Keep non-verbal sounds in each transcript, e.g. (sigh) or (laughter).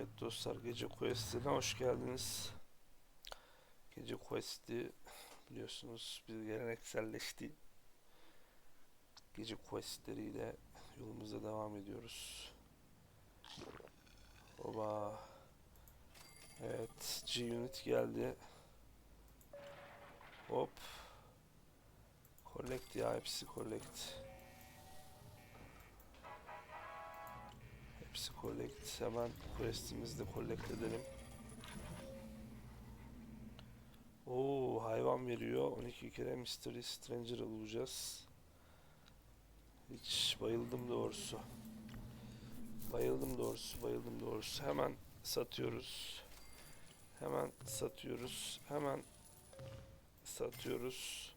Evet dostlar gece quest'ine hoş geldiniz. Gece quest'i biliyorsunuz bir gelenekselleşti. Gece quest'leriyle yolumuza devam ediyoruz. Oba. Evet G-Unit geldi. Hop. Collect ya hepsi collect. Hepsi. Hemen quest'imizi de collect edelim. Oo hayvan veriyor. 12 kere Mystery Stranger bulacağız. Hiç bayıldım doğrusu. Bayıldım doğrusu, bayıldım doğrusu. Hemen satıyoruz. Hemen satıyoruz. Hemen satıyoruz.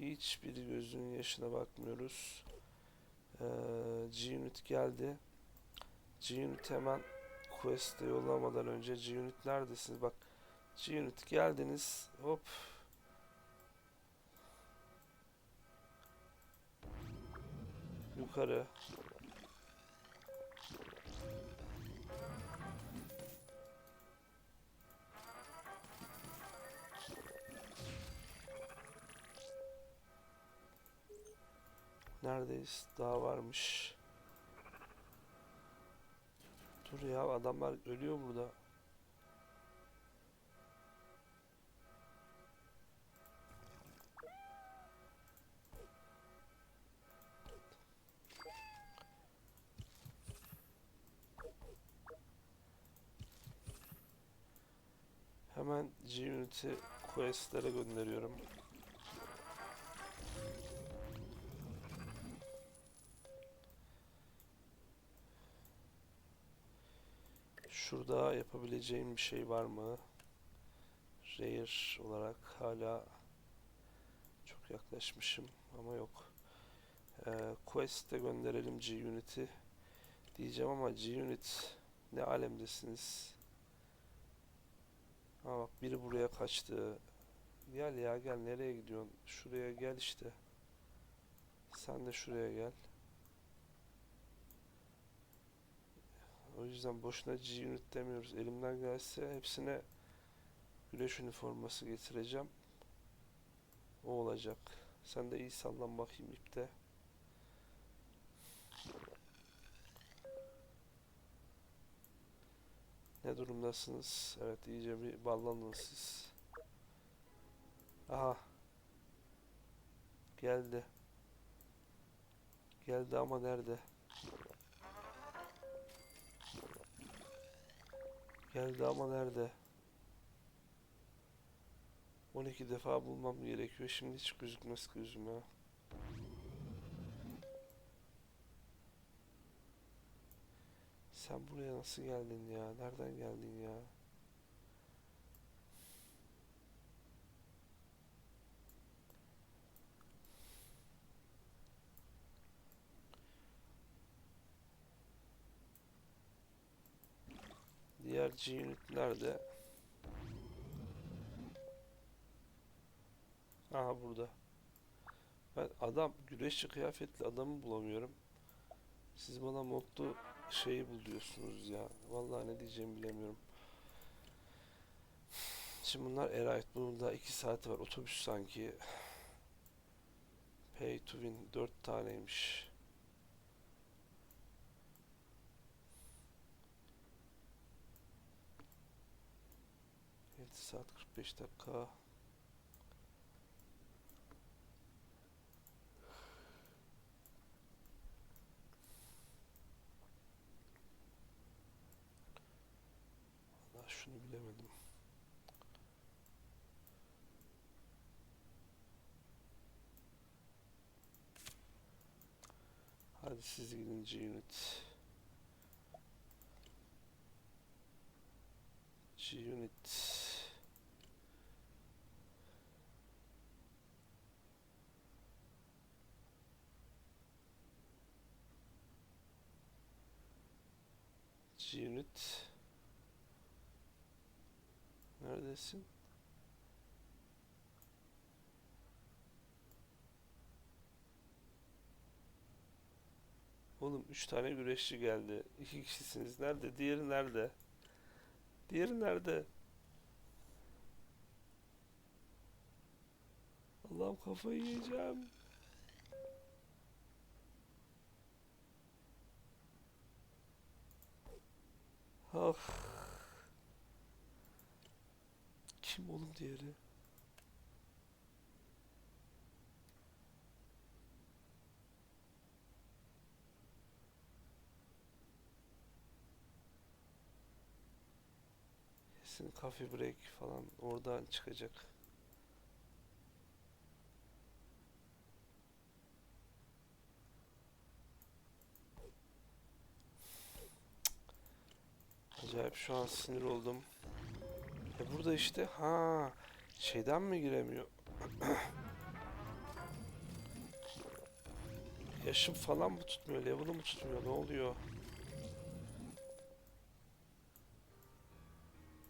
Hiçbir gözünün yaşına bakmıyoruz. Ee, G-Unit geldi. G-Unit hemen quest'e yollamadan önce G-Unit neredesiniz? Bak G-Unit geldiniz. Hop. Yukarı. Neredeyiz? Daha varmış. Dur ya adamlar ölüyor burada. Hemen G-Unit'i quest'lere gönderiyorum. Şurada yapabileceğim bir şey var mı? Rare olarak hala çok yaklaşmışım ama yok. Ee, Quest'e gönderelim G-Unit'i diyeceğim ama G-Unit ne alemdesiniz? Ha bak biri buraya kaçtı. Gel ya gel nereye gidiyorsun? Şuraya gel işte. Sen de şuraya gel. O yüzden boşuna G-Unit demiyoruz. Elimden gelse hepsine güneş üniforması getireceğim. O olacak. Sen de iyi sallan bakayım ipte. Ne durumdasınız? Evet iyice bir ballandınız siz. Aha. Geldi. Geldi ama nerede? Geldi ama nerede? 12 defa bulmam gerekiyor. Şimdi hiç gözükmez gözüme. Sen buraya nasıl geldin ya? Nereden geldin ya? G-Unit nerede? Aha burada. Ben adam güreşçi kıyafetli adamı bulamıyorum. Siz bana modlu şeyi buluyorsunuz ya. Vallahi ne diyeceğimi bilemiyorum. Şimdi bunlar Erayt. Bunun da 2 saati var. Otobüs sanki. Pay to win 4 taneymiş. Saat 45 dakika. Şunu bilemedim. Hadi siz gidin G-Unit. G-Unit. G-Unit. Neredesin? Oğlum 3 tane güreşçi geldi. 2 kişisiniz. Nerede? Diğeri nerede? Diğeri nerede? Allah'ım kafayı yiyeceğim. Ah. Kim oğlum diğeri? Kesin coffee break falan oradan çıkacak. Acayip şu an sinir oldum. E burada işte ha şeyden mi giremiyor? (coughs) Yaşım falan mı tutmuyor? Level'ı mı tutmuyor? Ne oluyor?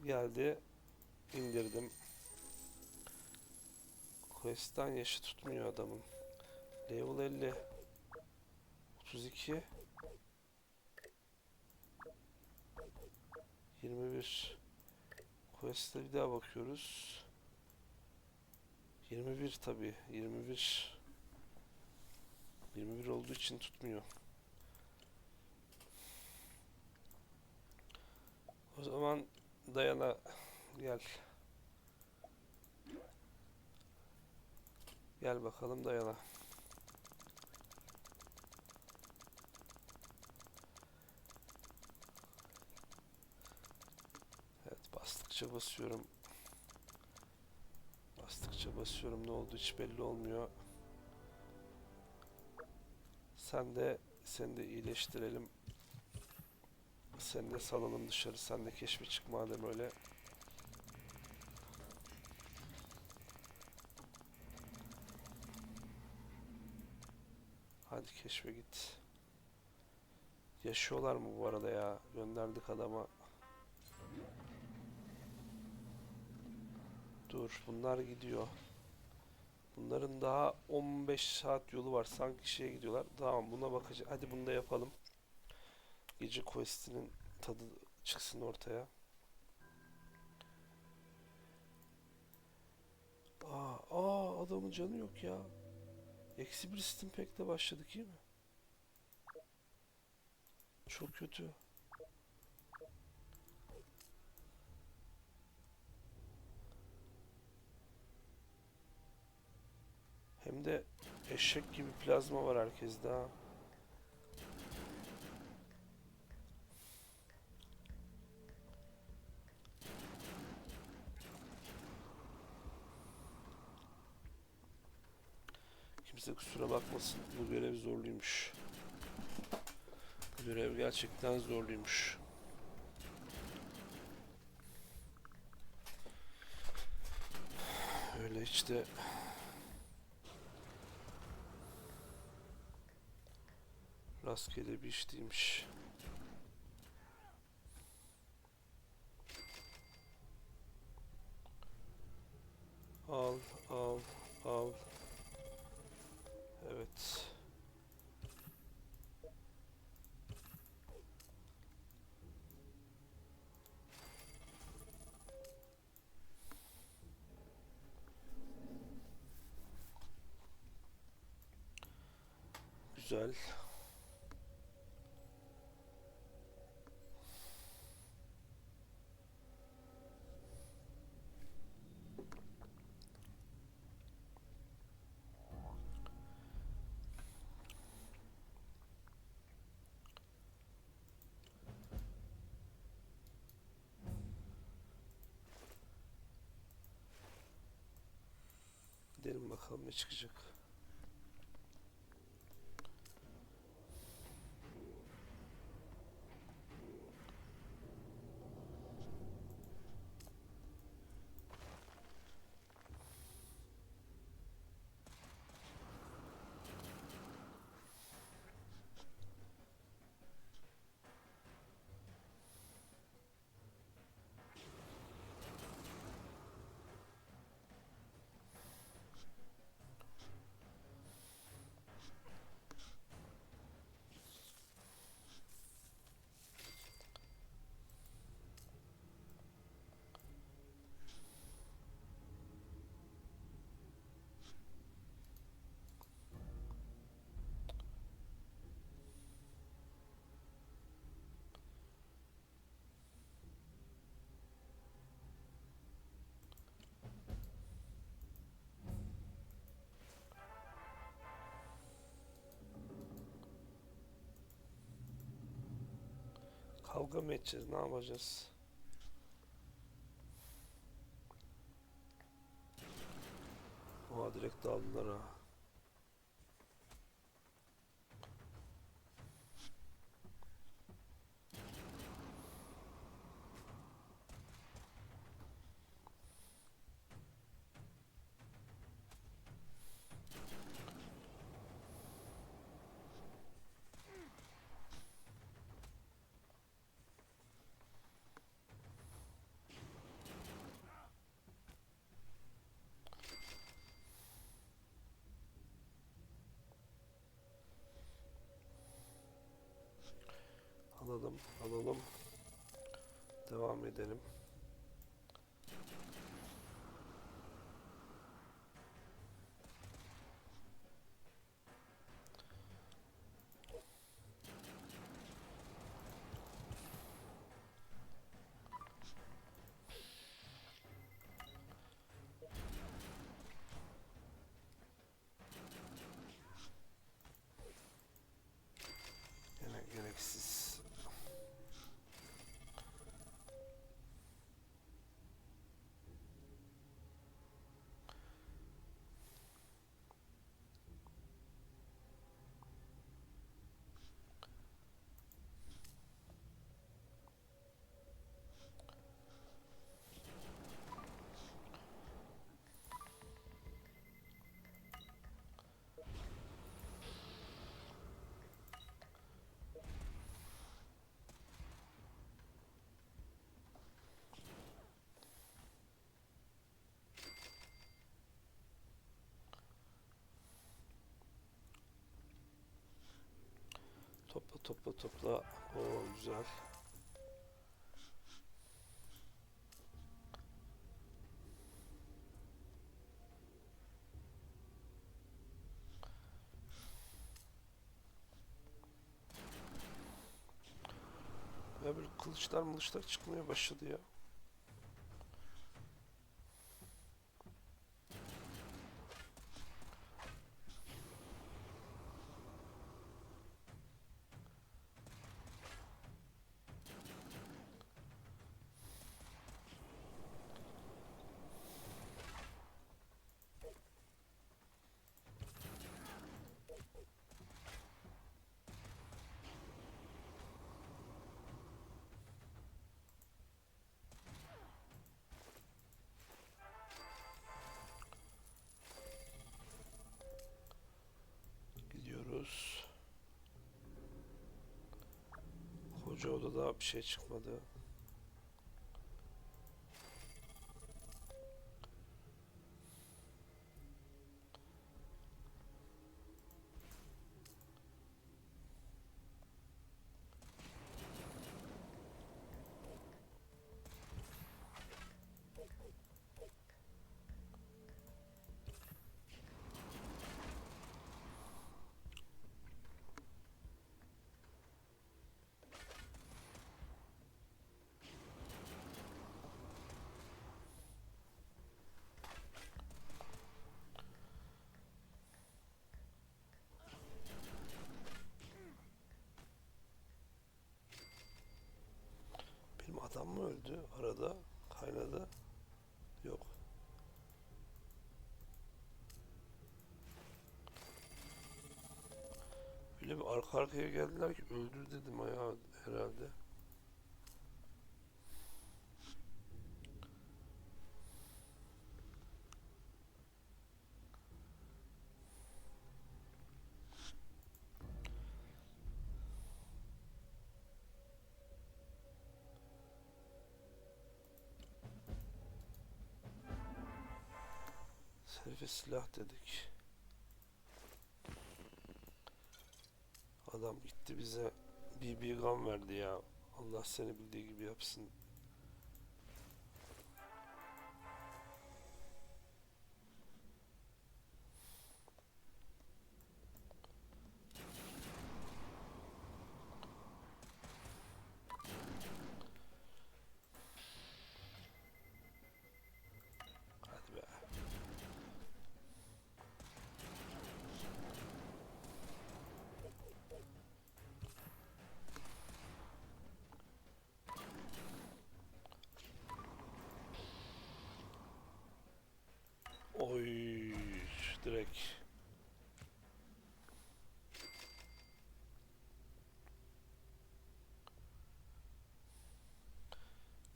Geldi. indirdim. Quest'ten yaşı tutmuyor adamın. Level 50. 32. 21. Quest'e bir daha bakıyoruz. 21 tabi. 21. 21 olduğu için tutmuyor. O zaman Dayana gel. Gel bakalım Dayana. Evet bastıkça basıyorum. Bastıkça basıyorum ne oldu hiç belli olmuyor. Sen de seni de iyileştirelim. Seni de salalım dışarı. Sen de keşfe çık madem öyle. Hadi keşfe git. Yaşıyorlar mı bu arada ya? Gönderdik adama. Dur, bunlar gidiyor. Bunların daha 15 saat yolu var. Sanki şeye gidiyorlar. Tamam, buna bakacağız. Hadi bunu da yapalım. Gece questinin tadı çıksın ortaya. Aa, aa adamın canı yok ya. Eksi bir Steam Pack'le başladık iyi mi? Çok kötü. Hem de eşek gibi plazma var herkeste ha. Kimse kusura bakmasın. Bu görev zorluymuş. Bu görev gerçekten zorluymuş. Öyle işte rastgele bir iş değilmiş. Al, al, al. Evet. Güzel. Bakalım ne çıkacak. Kavga mı edeceğiz? Ne yapacağız? Oha direkt daldılar ha. Alalım, alalım. Devam edelim. Topla topla. Oo güzel. Ya böyle kılıçlar mılıçlar çıkmaya başladı ya. Koca odada bir şey çıkmadı. Adam mı öldü arada? Kaynadı. Yok. Öyle bir arka arkaya geldiler ki öldür dedim ayağı herhalde. Silah dedik. Adam gitti bize BB gun verdi ya. Allah seni bildiği gibi yapsın.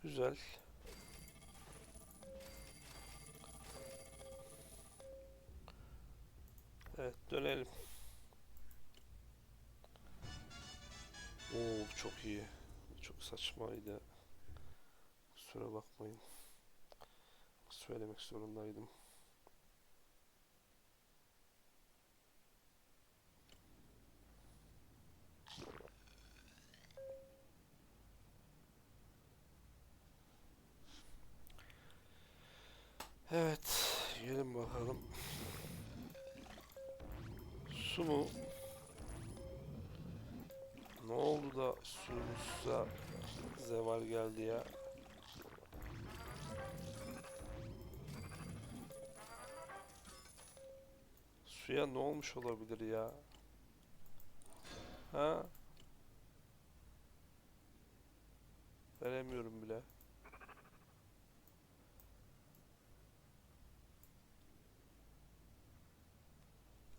Güzel. Evet dönelim. Oo çok iyi. Çok saçmaydı. Kusura bakmayın. Söylemek zorundaydım. Ne oldu da suyumuzda zeval geldi ya? Suya ne olmuş olabilir ya? Ha? Veremiyorum bile.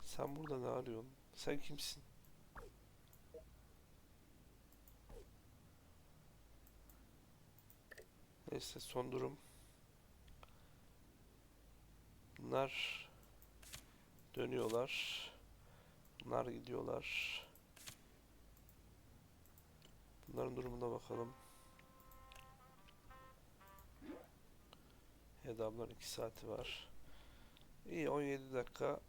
Sen burada ne arıyorsun? Sen kimsin? Neyse son durum. Bunlar dönüyorlar. Bunlar gidiyorlar. Bunların durumuna bakalım. Adamlar 2 saati var. İyi 17 dakika.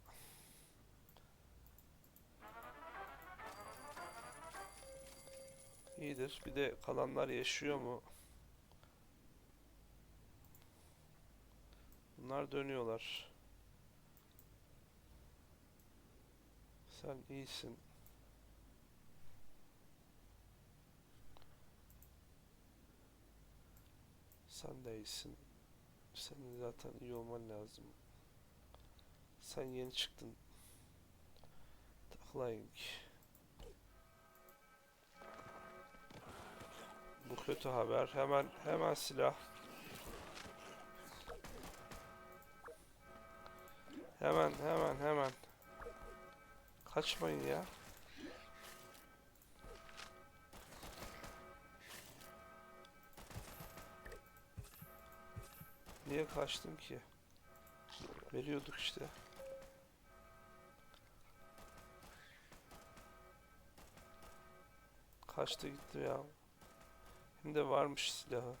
İyidir. Bir de kalanlar yaşıyor mu? Bunlar dönüyorlar. Sen iyisin. Sen de iyisin. Senin zaten iyi olman lazım. Sen yeni çıktın. Taklayın. Bu kötü haber. Hemen hemen silah. Hemen hemen hemen. Kaçmayın ya. Niye kaçtım ki? Veriyorduk işte. Kaçtı gitti ya. Hem de varmış silahı.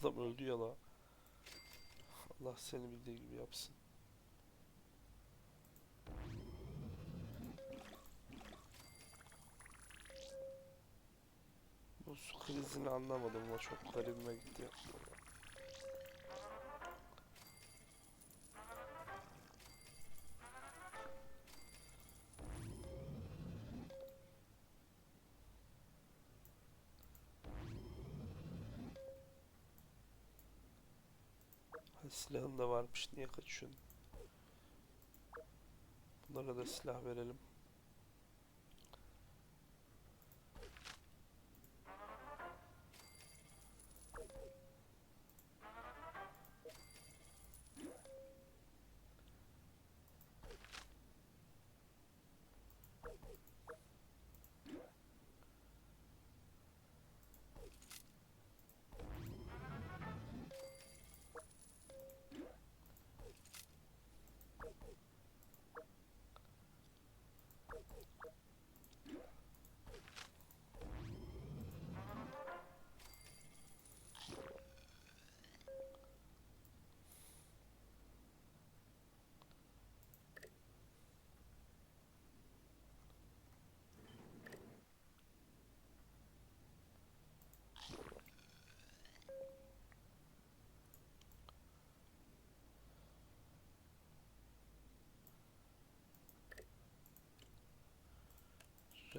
Adam öldü ya la. Allah seni bildiği gibi yapsın. Bu su krizini anlamadım ama çok garibime gitti. Ha, silahın da varmış niye kaçıyorsun? Bunlara da silah verelim.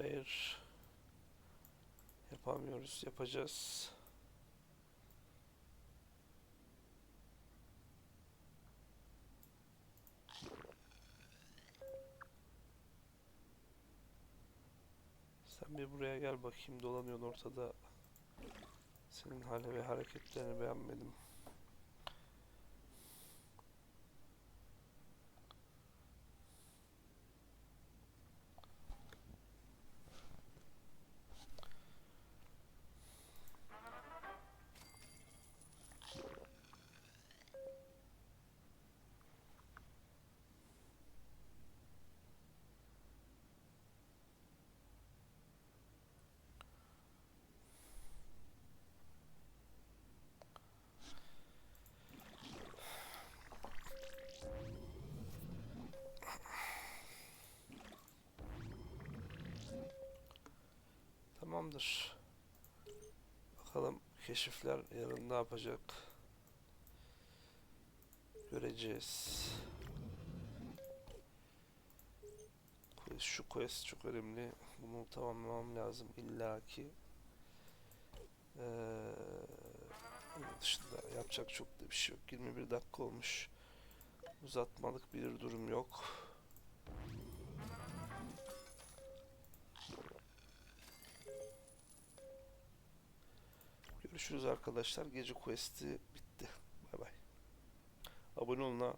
Rare yapamıyoruz yapacağız. Sen bir buraya gel bakayım dolanıyorsun ortada. Senin hal ve hareketlerini beğenmedim. Tamamdır. Bakalım keşifler yarın ne yapacak? Göreceğiz. Şu quest çok önemli. Bunu tamamlamam lazım illaki. Ee, dışında yapacak çok da bir şey yok. 21 dakika olmuş. Uzatmalık bir durum yok. Görüşürüz arkadaşlar. Gece quest'i bitti. Bay bay. Abone olun ha.